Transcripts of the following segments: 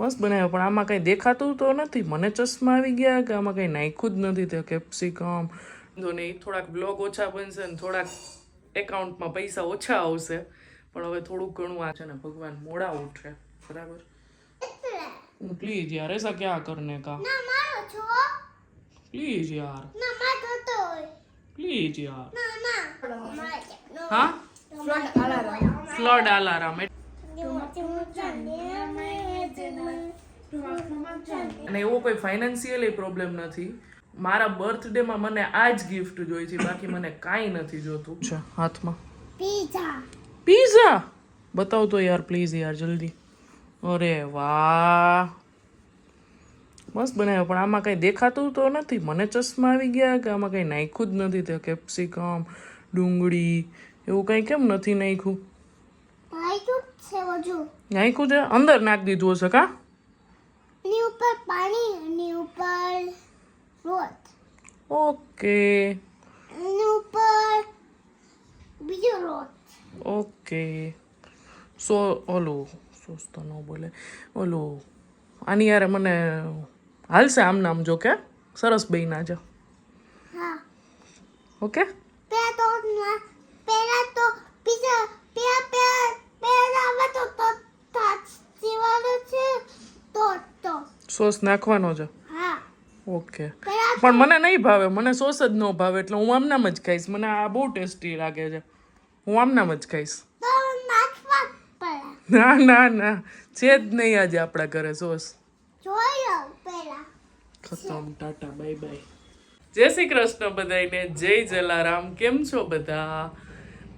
મસ્ત બનાવ્યો. પણ આમાં કંઈ દેખાતું તો નથી. મને ચશ્મા આવી ગયા કે આમાં કંઈ નાખ્યું જ નથી. તે કેપ્સિકમ. ને ઈ થોડાક બ્લોગ ઓછા બનશે ને થોડાક એકાઉન્ટમાં પૈસા ઓછા આવશે. પણ હવે થોડુંક ઘણું આ છે ને ભગવાન મોડા ઉઠે. બરાબર? પ્લીઝ યાર એસા ક્યાં કરને કા? પ્લીઝ યાર. પ્લીઝ યાર. હા? ફ્લડ મારો. હા ફ્લડ અલાર્મ. અને એવો કોઈ ફાઇનાન્શિયલી પ્રોબ્લેમ નથી. મારા બર્થડેમાં મને આ જ ગિફ્ટ જોઈ છે બાકી મને કાંઈ નથી જોતું. છે હાથમાં. પીઝા પીઝા બતાવ તો યાર પ્લીઝ યાર જલ્દી. અરે વાહ. મસ્ત બનાવ્યો પણ આમાં કંઈ દેખાતું તો નથી. મને ચશ્મા આવી ગયા કે આમાં કંઈ નાખ્યું જ નથી તે કેપ્સિકમ ડુંગળી એવું કંઈ કેમ નથી નાખ્યું? નાખ્યું છે? અંદર નાખી દીધું હશે કા? એની ઉપર પાણી એની ઉપર રોટ ઓકે એની ઉપર બીજો રોટ ઓકે સો ઓલું સોસ્તો ન બોલે. ઓલું આની યારે મને હાલશે આમ નામ જો કે. સરસ બન્યા છે હા. ઓકે પેલા તો પેલા તો પેલા પેલા પેલા આવે તો તો તાજ જીવાનો છે. તો સોસ નાખવાનો છે ઓકે. પણ મને નહીં ભાવે. મને સોસ જ ન ભાવે એટલે હું આમનામ જ ખાઈશ. મને આ બહુ ટેસ્ટી લાગે છે. હું આમનામ જ ખાઈશ. ના ના ના. છે જ નહીં આજે આપણા ઘરે સોસ. ખતમ ટાટા બાય બાય. જય શ્રી કૃષ્ણ બધાને જય જલારામ. કેમ છો બધા?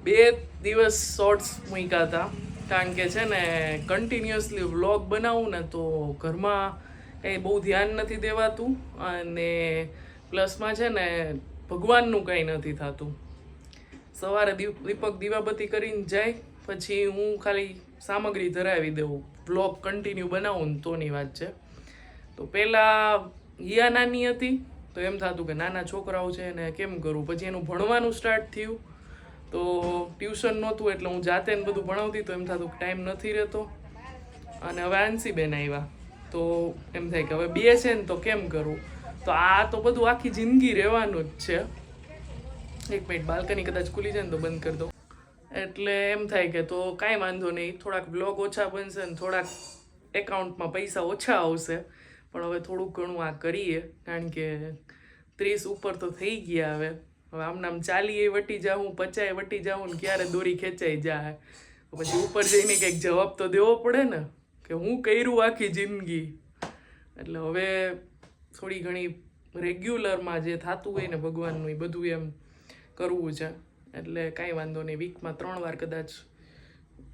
બે દિવસ શોર્ટ્સ મૂક્યા હતા. કારણ કે છે ને કન્ટિન્યુઅસલી વ્લોગ બનાવું ને તો ઘરમાં કંઈ બહુ ધ્યાન નથી દેવાતું અને પ્લસમાં છે ને ભગવાનનું કંઈ નથી થતું. સવારે દીપક દીવાબત્તી કરીને જાય, પછી હું ખાલી સામગ્રી ધરાવી દઉં બ્લોગ કન્ટિન્યુ બનાવું ને તોની વાત છે. તો પહેલાં હિયા નાની હતી, તો એમ થતું કે નાના છોકરાઓ છે એને કેમ કરવું પછી એનું ભણવાનું સ્ટાર્ટ થયું. તો ટ્યુશન નહોતું એટલે હું જાતે ને બધું ભણાવતી, તો એમ થતું કે ટાઈમ નથી રહેતો. અને હવે આંસીબેન આવ્યા. તો એમ થાય કે હવે બે છે ને તો કેમ કરવું તો આ તો બધું આખી જિંદગી રહેવાનું જ છે. એક મિનિટ બાલ્કની કદાચ ખુલી જાય ને તો બંધ કરી દો એટલે એમ થાય કે તો કાંઈ વાંધો નહીં, થોડાક બ્લોગ ઓછા બનશે ને થોડાક એકાઉન્ટમાં પૈસા ઓછા આવશે. પણ હવે થોડુંક ઘણું આ કરીએ, કારણ કે ત્રીસ ઉપર તો થઈ ગયા હવે. હવે આમ નામ ચાલીએ, વટી જાઉં પચાય વટી જાઉં ને ક્યારે દોરી ખેંચાઈ જાય. પછી ઉપર જઈને કંઈક જવાબ તો દેવો પડે ને. કે હું કર્યું આખી જિંદગી? એટલે હવે થોડી ઘણી રેગ્યુલરમાં જે થતું હોય ને ભગવાનનું, એ બધું એમ કરવું છે. એટલે કાંઈ વાંધો નહીં, વીકમાં ત્રણ વાર કદાચ,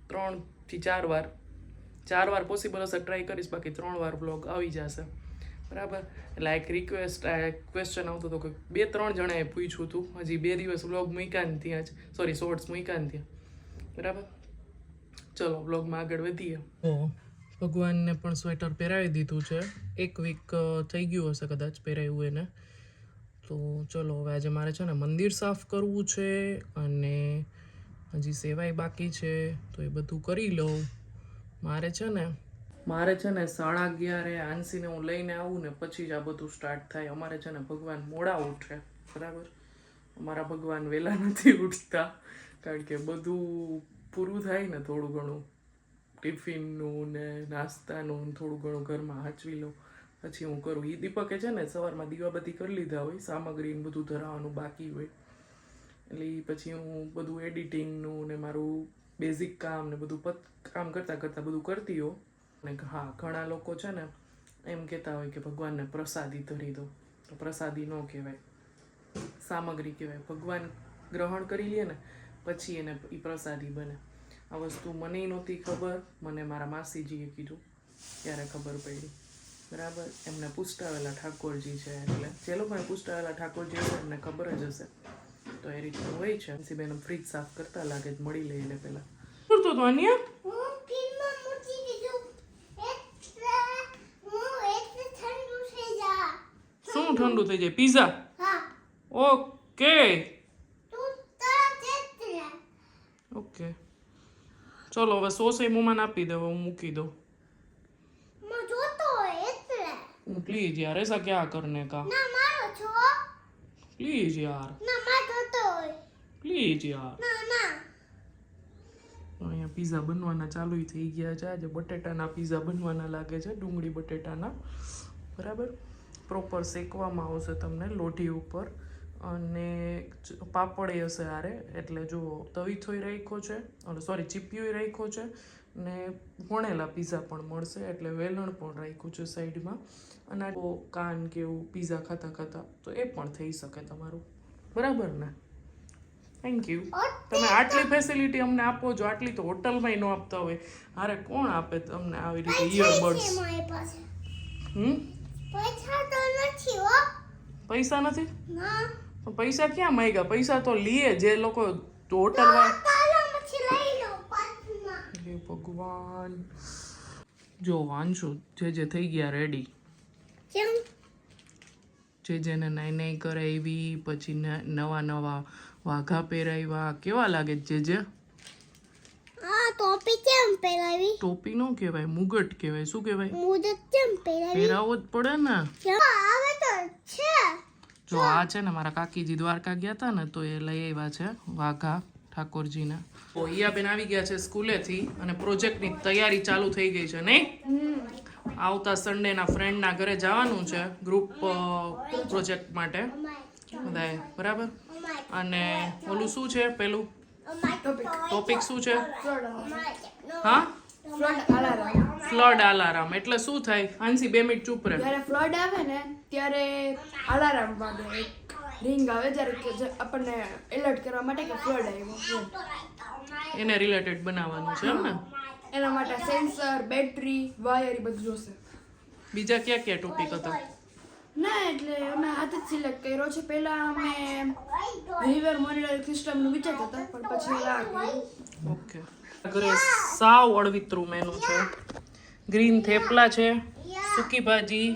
ત્રણથી ચાર વાર. ચાર વાર પોસિબલ હશે ટ્રાય કરીશ. બાકી ત્રણ વાર બ્લોગ આવી જશે. બરાબર? એટલે એક રિક્વેસ્ટ આ ક્વેશ્ચન આવતો હતો કે બે, ત્રણ જણાએ પૂછ્યું હતું. હજી બે દિવસ બ્લોગ મૂક્યા ત્યાં જ. સોરી શોર્ટ્સ મૂક્યા ત્યાં. બરાબર? ચલો બ્લોગમાં આગળ વધીએ. ભગવાનને પણ સ્વેટર પહેરાવી દીધું છે. એક વીક થઈ ગયું હશે કદાચ પહેરાવ્યું એને. તો ચલો, હવે આજે મારે છે ને મંદિર સાફ કરવું છે અને હજી સેવાય બાકી છે, તો એ બધું કરી લઉં. મારે છે ને, મારે છે ને સાડા અગિયારે આંસીને હું લઈને આવું ને પછી જ આ બધું સ્ટાર્ટ થાય. અમારે છે ને ભગવાન મોડા ઉઠે, બરાબર? અમારા ભગવાન વહેલા નથી ઉઠતા, કારણ કે બધું પૂરું થાય ને થોડું ઘણું. ટિફિનનું ને નાસ્તાનું થોડું ઘણું ઘરમાં હાચવી લઉં પછી હું કરું. એ દીપકે છે ને સવારમાં દીવાબત્તી કરી લીધા હોય સામગ્રીને બધું ધરાવવાનું બાકી હોય. એટલે પછી હું બધું એડિટિંગનું ને મારું બેઝિક કામ ને બધું પત, કામ કરતાં કરતાં બધું કરતી હોઉં. અને હા, ઘણા લોકો છે ને એમ કહેતા હોય કે ભગવાનને પ્રસાદી ધરી દો. તો પ્રસાદી ન કહેવાય. સામગ્રી કહેવાય. ભગવાન ગ્રહણ કરી લે ને, પછી એને એ પ્રસાદી બને. આ વસ્તુ મને નહોતી ખબર. મને મારા માસીજીએ કીધું ત્યારે ખબર પડી? બરાબર? એમને પૂછતાવેલા ઠાકોરજી છે એટલે જે લોકોને પૂછતાવેલા ઠાકોરજી છે એમને ખબર જ હશે. તો એ રીતનું હોય છે. બેન ફ્રીજ સાફ કરતા લાગે જ મળી લઈ એટલે પહેલા. પૂરતો તો અન્યા? શું ઠંડુ થઈ જાય? પીઝા? હા. ઓકે. તું તરત એટલે ઓકે. ચલો હવે સોસ એ મને આપી દે હવે હું મૂકી દઉં પ્લીઝ યાર એસા ક્યાં કરને કા ના મારો છો પ્લીઝ યાર ના મારો તો પ્લીઝ યાર ના ના અહીંયા પીઝા બનવાના ચાલુ થઈ ગયા છે આજે બટેટાના પીઝા બનવાના લાગે છે ડુંગળી બટેટાના બરાબર પ્રોપર શેકવામાં આવશે તમને લોઢી ઉપર અને પાપડ એ હશે આરે એટલે જો તવીથોય રાખ્યો છે અને સોરી ચીપિયું રાખ્યો છે ને વણેલા પીઝા પણ મળશે એટલે વેલણ પણ રાખ્યું છે સાઈડમાં. અને કાન કે એવું પીઝા ખાતા ખાતા તો એ પણ થઈ શકે તમારું. બરાબર ને? થેન્ક યુ તમે આટલી ફેસિલિટી અમને આપો છો આટલી તો હોટલમાં ન આપતા હોય. અરે કોણ આપે તમને આવી રીતે ઇયરબડ્સ હમ? પૈસા તો નથી હો. પૈસા નથી? ના. પૈસા ક્યાં માંગ્યા? પૈસા તો લીએ જે લોકો હોટલમાં હે ભગવાન. જો વાંચું જે જે થઈ ગયા રેડી જે જેને નાઈ નાઈ કરાવી પછી નવા નવા વાઘા પહેરાવ્યા કેવા લાગે જે જે? ટોપી કેમ પહેરાવી? ટોપી નો કહેવાય મુગટ કહેવાય શું કહેવાય? મુગટ કેમ પહેરાવી? પહેરાવો જ પડે ને. આવે તો છે. જો આ છે ને મારા કાકીજી દ્વારકા ગયા હતા ને તો એ લઈ આવ્યા છે વાઘા ઠાકોરજીના. તો બેન આવી ગયા છે સ્કૂલેથી અને પ્રોજેક્ટની તૈયારી ચાલુ થઈ ગઈ છે નહીં? આવતા સન્ડેના ફ્રેન્ડના ઘરે જવાનું છે ગ્રુપ પ્રોજેક્ટ માટે. બધાએ બરાબર? અને ઓલું શું છે પેલું? ટોપિક શું છે? હા? ફ્લડ અલારામ એટલે શું થાય? હાંસી બે મિનિટ ચૂપ રહે. ફ્લડ આવે ને ત્યારે અલાર્મ વાગે એક રિંગ આવે જ્યારે આપણને એલર્ટ કરવા માટે કે ફ્લડ આવ્યો એને રિલેટેડ બનાવવાનું છે એમ ને? એના માટે સેન્સર બેટરી વાયર એ બધું જોશે. બીજા ક્યાં ક્યાં ટોપિક હતા? ના એટલે અમે હાથ જ સિલેક્ટ કર્યો છે. પહેલા અમે રિવર મોનિટરિંગ સિસ્ટમનું વિચારતા હતા પણ પછી આ ઓકે ઘરે સાવ અળવિતરું મેનુ છે. ગ્રીન થેપલા છે સૂકી ભાજી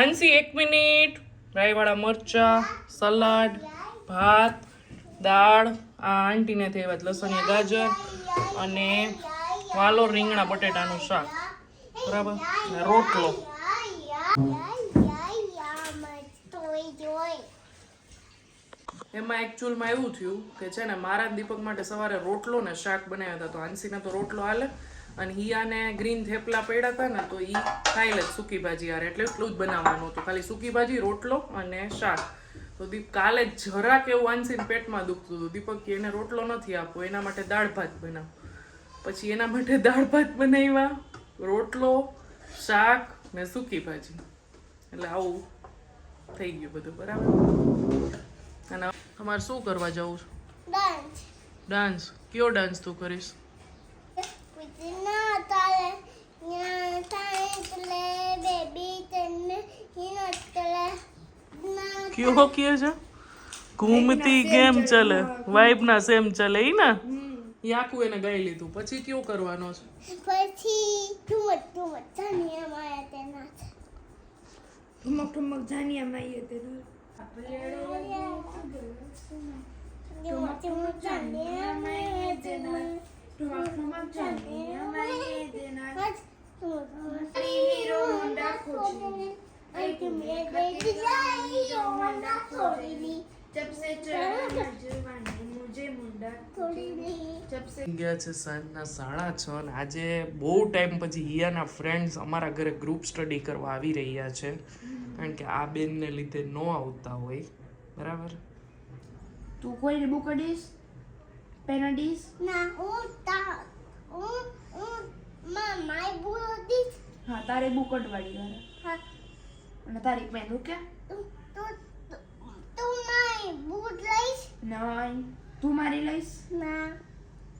આંસી એક મિનિટ. રાઈવાળા મરચાં, સલાડ, ભાત, દાળ, આ આંટીને થયા લસણિયા, ગાજર અને વાલો રીંગણા બટેટાનું શાક. બરાબર? રોટલો. એમાં એકચ્યુઅલમાં એવું થયું કે છે ને, મારા દીપક માટે સવારે રોટલો ને શાક બનાવ્યા હતા. તો આંસીને તો રોટલો હાલે. અને હિયાને ગ્રીન થેપલા પડ્યા હતા ને તો એ ખાઈ લે સૂકી ભાજી યાર એટલે એટલું જ બનાવવાનું હતું. ખાલી સૂકી ભાજી રોટલો અને શાક. તો દીપ કાલે જરાક એવું વાંચીને પેટમાં દુખતું હતું. દીપક એને રોટલો નથી આપવો. એના માટે દાળ ભાત બનાવ. પછી એના માટે દાળ ભાત બનાવ્યા. રોટલો શાક ને સૂકી ભાજી. એટલે આવું થઈ ગયું બધું બરાબર? અને તમારે શું કરવા જવું છે? ડાન્સ કયો ડાન્સ તું કરીશ? કયો કે છે ઘૂમતી કેમ ચલે વાઇબ ના સેમ ચલે ઈ ને યાકુ એને ગાઈ લીધું પછી કયો કરવાનો છે પછી ઠુમક ઠુમક ધનિયા માયા તેના ઠુમક ઠુમક જાનિયા માયા તેના ઠુમક ઠુમક જાનિયા માઈએ તેના ગયા છે સાંજના સાડા છ આજે બહુ ટાઈમ પછી હિયાના ફ્રેન્ડ્સ અમારા ઘરે ગ્રુપ સ્ટડી કરવા આવી રહ્યા છે. કારણ કે આ બેનને લીધે ન આવતા હોય. બરાબર? તું કોઈને બુક કરીશ પેન અડીશ ના હું તા હું હું માં માય બોલી હા તારે બુકટ વાળી વાળા હા અને તારી પેન ઓકે તું તું તું માય બુટ લઈશ નહીં તું મારી લઈશ ના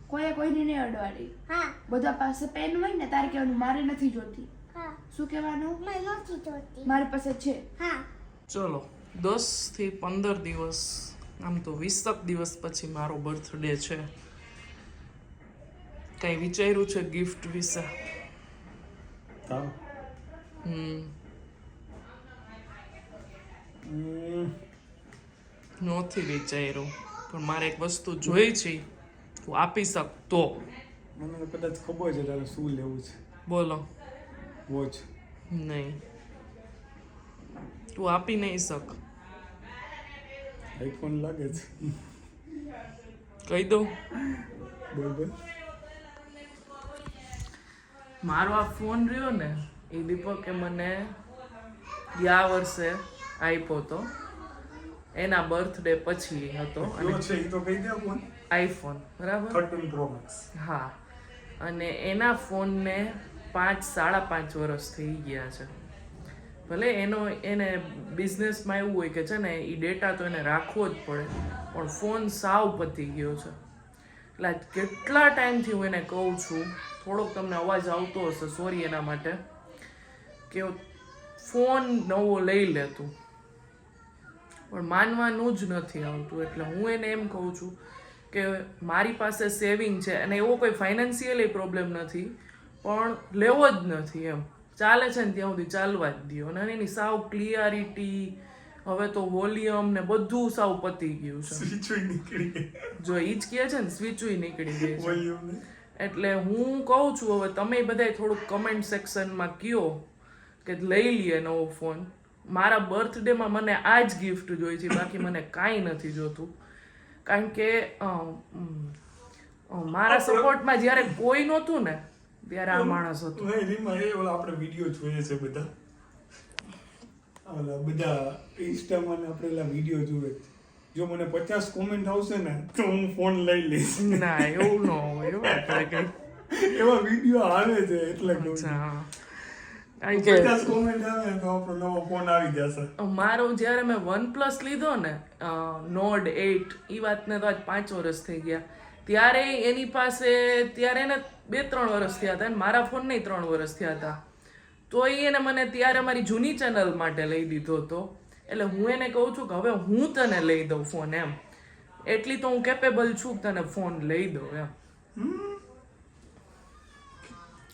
કોઈએ કોઈને નહીં અડવાડી હા બધા પાસે પેન હોય ને તારે કહેવાનું મારે નથી જોતી હા શું કહેવાનું મેં નથી જોતી મારી પાસે છે હા ચલો દસથી પંદર દિવસ આમ તો વીસક દિવસ પછી મારો બર્થડે છે. કઈ વિચાર્યું છે ગિફ્ટ વિશે? નથી વિચાર્યું પણ મારે એક વસ્તુ જોઈ છે તું આપી શકતો મને કદાચ ખબર છે તારે શું લેવું છે. બોલો. વોચ. નહીં. તું આપી નહીં શક. આઈફોન લાગે છે. કહી દઉં. બોલ બોલ. મારો આ ફોન રહ્યો ને એ દીપકે મને ગયા વર્ષે આપ્યો હતો. એના બર્થડે પછી હતો. અને છે તો કહી દે ફોન. આઈફોન બરાબર? થર્ટીન પ્રો મેક્સ હા. અને એના ફોનને પાંચ સાડા પાંચ વર્ષ થઈ ગયા છે. ભલે એનો, એને બિઝનેસમાં એવું હોય કે છે ને એ ડેટા તો એને રાખવો જ પડે, પણ ફોન સાવ પતી ગયો છે. એટલે કેટલા ટાઈમથી હું એને કહું છું, થોડોક તમને અવાજ આવતો હશે સોરી એના માટે, કે ફોન નવો લઈ લેતું પણ માનવાનું જ નથી આવતું, એટલે હું એને એમ કહું છું કે મારી પાસે સેવિંગ છે, અને એવો કોઈ ફાઇનાન્સિયલ પ્રોબ્લેમ નથી, પણ લેવો જ નથી એમ. ચાલે છે ને ત્યાં સુધી ચાલવા જ દો અને એની સાવ ક્લિયરિટી હવે તો વોલ્યુમ ને બધું સાવ પતી ગયું છે. સ્વિચ નીકળી જો ઈ જ કહે છે ને સ્વિચ નીકળી ગઈ છે. એટલે હું કહું છું હવે તમે બધાય થોડુંક કમેન્ટ સેક્શનમાં કયો કે લઈ લઈએ નવો ફોન મારા બર્થડેમાં મને આ જ ગિફ્ટ જોઈ છે બાકી મને કાંઈ નથી જોતું. કારણ કે મારા સપોર્ટમાં જ્યારે કોઈ નહોતું ને ત્યારે આ માણસ હતો. એ ઓલા આપણે વીડિયો જોઈએ છે બધા. ઓલા બધા ઇન્સ્ટામાં આપણે ઓલા વીડિયો જોઈએ જો મને પચાસ કોમેન્ટ આવશે ને તો હું ફોન લઈ લઈશ. ના એવું ન હોય આપણે કંઈ. એવા વીડિયો આવે છે એટલે પચાસ કોમેન્ટ આવે તો આપણો નવો ફોન આવી જશે. મારો જ્યારે મેં વન પ્લસ લીધો ને નોડ એટ એ વાતને તો આજ પાંચ વર્ષ થઈ ગયા. ત્યારે એની પાસે, ત્યારે એને બે ત્રણ વર્ષ થયા હતા મારા નહીં ત્રણ વર્ષ થયા હતા. તો એ એને મને ત્યારે મારી જૂની ચેનલ માટે લઈ દીધો હતો. એટલે હું એને કહું છું કે હવે હું તને લઈ દઉં ફોન એમ. એટલી તો હું કેપેબલ છું તને ફોન લઈ દઉં એમ.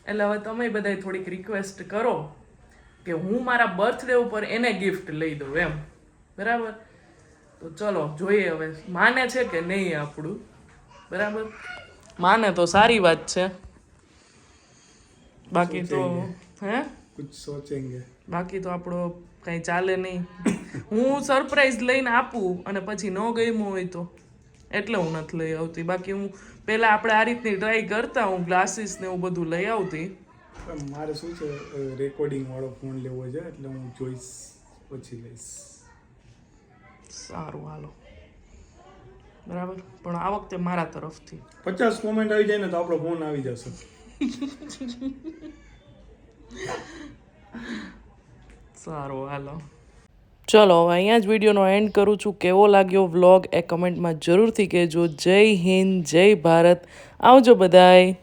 એટલે હવે તમે બધા થોડીક રિક્વેસ્ટ કરો કે હું મારા બર્થડે ઉપર એને ગિફ્ટ લઈ દઉં એમ. બરાબર? તો ચલો, જોઈએ હવે માને છે કે નહીં આપણું. બરાબર? માને તો સારી વાત છે. બાકી તો હે? કુછ સોચેંગે. બાકી તો આપણો કઈ ચાલે નહીં. હું સરપ્રાઈઝ લઈને આપું અને પછી ન ગમ્યું હોય તો. એટલે હું નથી લઈ આવતી. બાકી હું પહેલાં આપણે આ રીતની ટ્રાય કરતા હું ગ્લાસીસ ને એવું બધું લઈ આવતી. મારે શું છે રેકોર્ડિંગ વાળો ફોન લેવો છે એટલે હું જોઈશ પછી લઈશ. સારું હાલો. બરાબર? પણ આ વખતે મારા તરફથી. પચાસ કોમેન્ટ આવી જાય ને તો આપણો ફોન આવી જશે. સારું હાલો. ચલો હવે અહીંયા જ વિડીયોનો એન્ડ કરું છું. કેવો લાગ્યો વ્લોગ એ કમેન્ટમાં જરૂરથી કહેજો. જય હિન્દ જય ભારત. આવજો બધાય.